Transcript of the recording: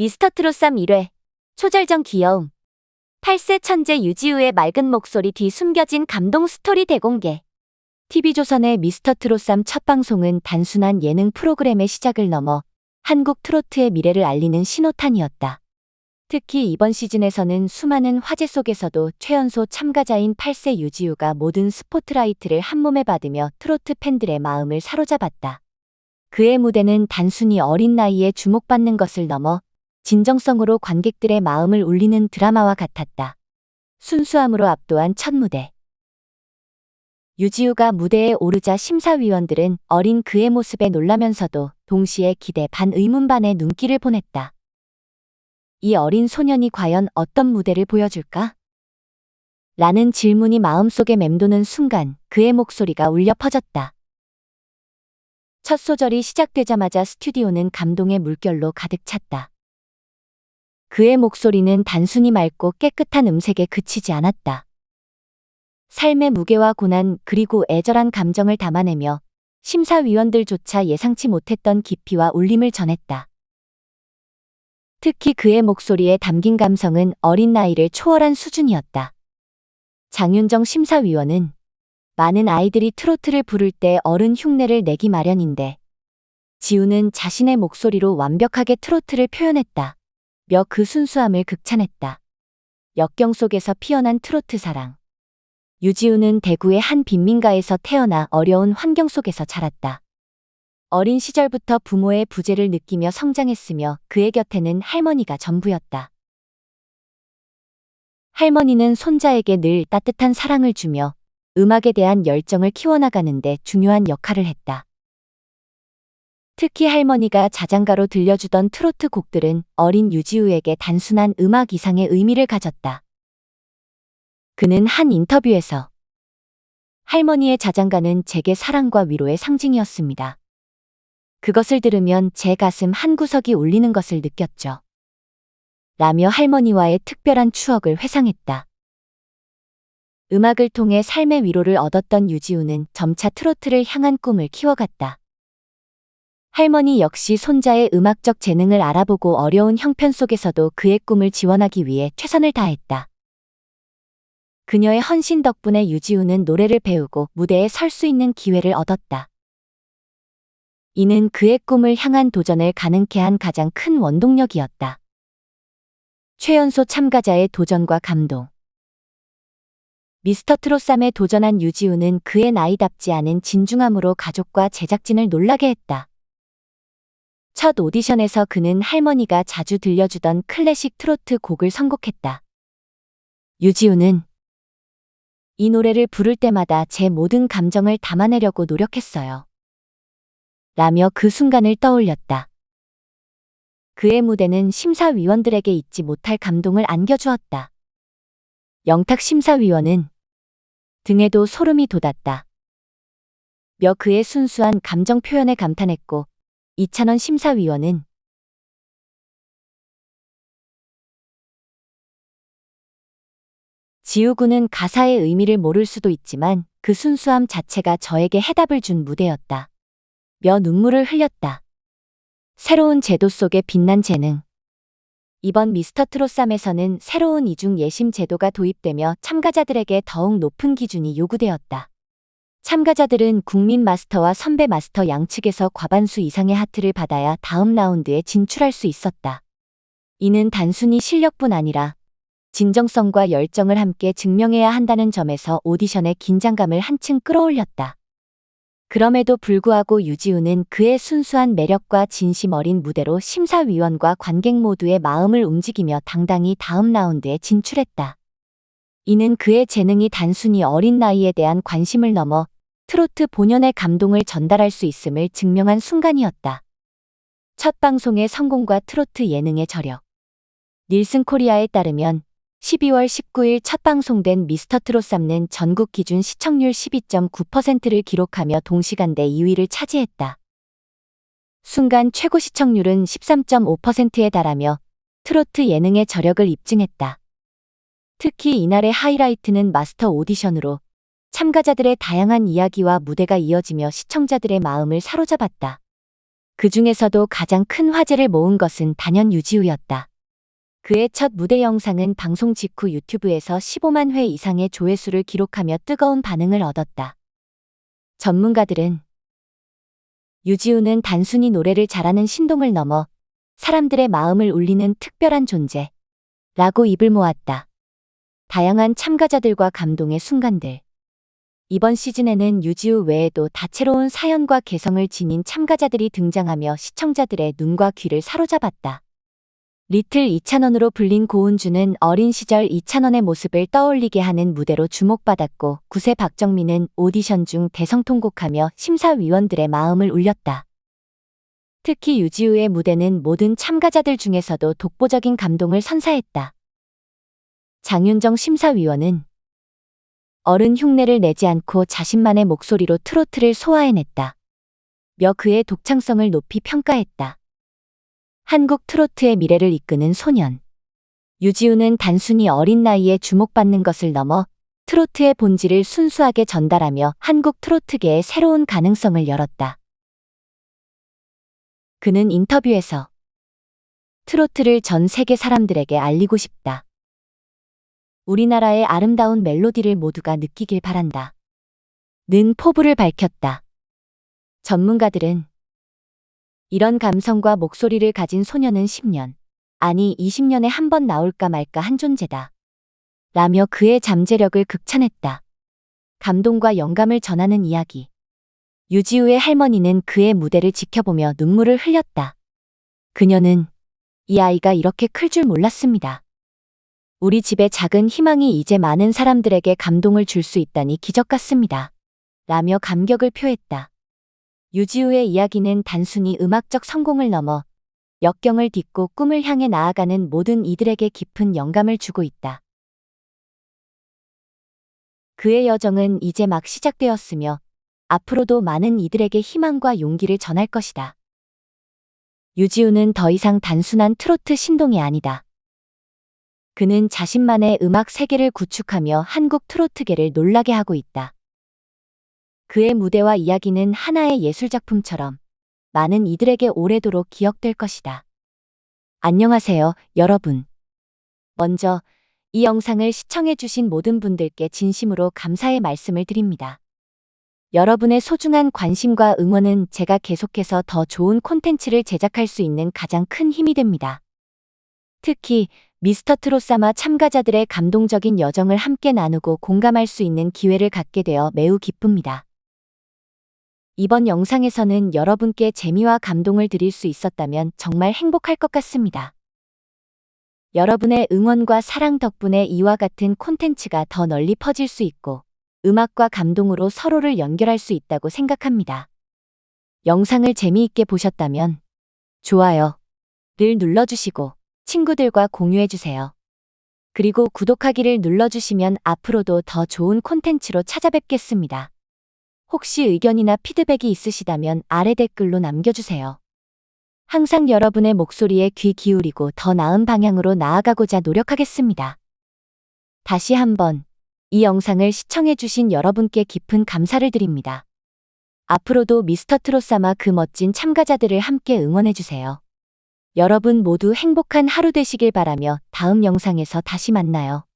미스터 트롯삼 1회 초절정 귀여움 8세 천재 유지우의 맑은 목소리 뒤 숨겨진 감동 스토리 대공개 TV조선의 미스터 트롯삼 첫 방송은 단순한 예능 프로그램의 시작을 넘어 한국 트로트의 미래를 알리는 신호탄이었다. 특히 이번 시즌에서는 수많은 화제 속에서도 최연소 참가자인 8세 유지우가 모든 스포트라이트를 한몸에 받으며 트로트 팬들의 마음을 사로잡았다. 그의 무대는 단순히 어린 나이에 주목받는 것을 넘어 진정성으로 관객들의 마음을 울리는 드라마와 같았다. 순수함으로 압도한 첫 무대. 유지우가 무대에 오르자 심사위원들은 어린 그의 모습에 놀라면서도 동시에 기대 반 의문 반의 눈길을 보냈다. 이 어린 소년이 과연 어떤 무대를 보여줄까? 라는 질문이 마음속에 맴도는 순간 그의 목소리가 울려 퍼졌다. 첫 소절이 시작되자마자 스튜디오는 감동의 물결로 가득 찼다. 그의 목소리는 단순히 맑고 깨끗한 음색에 그치지 않았다. 삶의 무게와 고난 그리고 애절한 감정을 담아내며 심사위원들조차 예상치 못했던 깊이와 울림을 전했다. 특히 그의 목소리에 담긴 감성은 어린 나이를 초월한 수준이었다. 장윤정 심사위원은 많은 아이들이 트로트를 부를 때 어른 흉내를 내기 마련인데 지우는 자신의 목소리로 완벽하게 트로트를 표현했다. 며 그 순수함을 극찬했다. 역경 속에서 피어난 트로트 사랑. 유지우는 대구의 한 빈민가에서 태어나 어려운 환경 속에서 자랐다. 어린 시절부터 부모의 부재를 느끼며 성장했으며 그의 곁에는 할머니가 전부였다. 할머니는 손자에게 늘 따뜻한 사랑을 주며 음악에 대한 열정을 키워나가는데 중요한 역할을 했다. 특히 할머니가 자장가로 들려주던 트로트 곡들은 어린 유지우에게 단순한 음악 이상의 의미를 가졌다. 그는 한 인터뷰에서 할머니의 자장가는 제게 사랑과 위로의 상징이었습니다. 그것을 들으면 제 가슴 한 구석이 울리는 것을 느꼈죠. 라며 할머니와의 특별한 추억을 회상했다. 음악을 통해 삶의 위로를 얻었던 유지우는 점차 트로트를 향한 꿈을 키워갔다. 할머니 역시 손자의 음악적 재능을 알아보고 어려운 형편 속에서도 그의 꿈을 지원하기 위해 최선을 다했다. 그녀의 헌신 덕분에 유지우는 노래를 배우고 무대에 설 수 있는 기회를 얻었다. 이는 그의 꿈을 향한 도전을 가능케 한 가장 큰 원동력이었다. 최연소 참가자의 도전과 감동. 미스터 트롯삼에 도전한 유지우는 그의 나이답지 않은 진중함으로 가족과 제작진을 놀라게 했다. 첫 오디션에서 그는 할머니가 자주 들려주던 클래식 트로트 곡을 선곡했다. 유지우는 이 노래를 부를 때마다 제 모든 감정을 담아내려고 노력했어요. 라며 그 순간을 떠올렸다. 그의 무대는 심사위원들에게 잊지 못할 감동을 안겨주었다. 영탁 심사위원은 등에도 소름이 돋았다. 며 그의 순수한 감정 표현에 감탄했고 이찬원 심사위원은 지우군은 가사의 의미를 모를 수도 있지만 그 순수함 자체가 저에게 해답을 준 무대였다. 며 눈물을 흘렸다. 새로운 제도 속에 빛난 재능. 이번 미스터 트롯삼에서는 새로운 이중 예심 제도가 도입되며 참가자들에게 더욱 높은 기준이 요구되었다. 참가자들은 국민 마스터와 선배 마스터 양측에서 과반수 이상의 하트를 받아야 다음 라운드에 진출할 수 있었다. 이는 단순히 실력뿐 아니라 진정성과 열정을 함께 증명해야 한다는 점에서 오디션의 긴장감을 한층 끌어올렸다. 그럼에도 불구하고 유지우는 그의 순수한 매력과 진심 어린 무대로 심사위원과 관객 모두의 마음을 움직이며 당당히 다음 라운드에 진출했다. 이는 그의 재능이 단순히 어린 나이에 대한 관심을 넘어 트로트 본연의 감동을 전달할 수 있음을 증명한 순간이었다. 첫 방송의 성공과 트로트 예능의 저력. 닐슨 코리아에 따르면 12월 19일 첫 방송된 미스터 트롯삼는 전국 기준 시청률 12.9%를 기록하며 동시간대 2위를 차지했다. 순간 최고 시청률은 13.5%에 달하며 트로트 예능의 저력을 입증했다. 특히 이날의 하이라이트는 마스터 오디션으로 참가자들의 다양한 이야기와 무대가 이어지며 시청자들의 마음을 사로잡았다. 그 중에서도 가장 큰 화제를 모은 것은 단연 유지우였다. 그의 첫 무대 영상은 방송 직후 유튜브에서 15만 회 이상의 조회수를 기록하며 뜨거운 반응을 얻었다. 전문가들은 유지우는 단순히 노래를 잘하는 신동을 넘어 사람들의 마음을 울리는 특별한 존재 라고 입을 모았다. 다양한 참가자들과 감동의 순간들. 이번 시즌에는 유지우 외에도 다채로운 사연과 개성을 지닌 참가자들이 등장하며 시청자들의 눈과 귀를 사로잡았다. 리틀 이찬원으로 불린 고은주는 어린 시절 이찬원의 모습을 떠올리게 하는 무대로 주목받았고 구세 박정민은 오디션 중 대성통곡하며 심사위원들의 마음을 울렸다. 특히 유지우의 무대는 모든 참가자들 중에서도 독보적인 감동을 선사했다. 장윤정 심사위원은 어른 흉내를 내지 않고 자신만의 목소리로 트로트를 소화해냈다. 며 그의 독창성을 높이 평가했다. 한국 트로트의 미래를 이끄는 소년. 유지우는 단순히 어린 나이에 주목받는 것을 넘어 트로트의 본질을 순수하게 전달하며 한국 트로트계의 새로운 가능성을 열었다. 그는 인터뷰에서 트로트를 전 세계 사람들에게 알리고 싶다. 우리나라의 아름다운 멜로디를 모두가 느끼길 바란다. 는 포부를 밝혔다. 전문가들은 이런 감성과 목소리를 가진 소녀는 10년, 아니 20년에 한 번 나올까 말까 한 존재다. 라며 그의 잠재력을 극찬했다. 감동과 영감을 전하는 이야기. 유지우의 할머니는 그의 무대를 지켜보며 눈물을 흘렸다. 그녀는 이 아이가 이렇게 클 줄 몰랐습니다. 우리 집의 작은 희망이 이제 많은 사람들에게 감동을 줄 수 있다니 기적 같습니다. 라며 감격을 표했다. 유지우의 이야기는 단순히 음악적 성공을 넘어 역경을 딛고 꿈을 향해 나아가는 모든 이들에게 깊은 영감을 주고 있다. 그의 여정은 이제 막 시작되었으며 앞으로도 많은 이들에게 희망과 용기를 전할 것이다. 유지우는 더 이상 단순한 트로트 신동이 아니다. 그는 자신만의 음악 세계를 구축하며 한국 트로트계를 놀라게 하고 있다. 그의 무대와 이야기는 하나의 예술작품처럼 많은 이들에게 오래도록 기억될 것이다. 안녕하세요, 여러분. 먼저 이 영상을 시청해주신 모든 분들께 진심으로 감사의 말씀을 드립니다. 여러분의 소중한 관심과 응원은 제가 계속해서 더 좋은 콘텐츠를 제작할 수 있는 가장 큰 힘이 됩니다. 특히 미스터 트로사마 참가자들의 감동적인 여정을 함께 나누고 공감할 수 있는 기회를 갖게 되어 매우 기쁩니다. 이번 영상에서는 여러분께 재미와 감동을 드릴 수 있었다면 정말 행복할 것 같습니다. 여러분의 응원과 사랑 덕분에 이와 같은 콘텐츠가 더 널리 퍼질 수 있고 음악과 감동으로 서로를 연결할 수 있다고 생각합니다. 영상을 재미있게 보셨다면 좋아요를 눌러주시고 친구들과 공유해주세요. 그리고 구독하기를 눌러주시면 앞으로도 더 좋은 콘텐츠로 찾아뵙겠습니다. 혹시 의견이나 피드백이 있으시다면 아래 댓글로 남겨주세요. 항상 여러분의 목소리에 귀 기울이고 더 나은 방향으로 나아가고자 노력하겠습니다. 다시 한번 이 영상을 시청해주신 여러분께 깊은 감사를 드립니다. 앞으로도 미스터 트롯사마 그 멋진 참가자들을 함께 응원해주세요. 여러분 모두 행복한 하루 되시길 바라며 다음 영상에서 다시 만나요.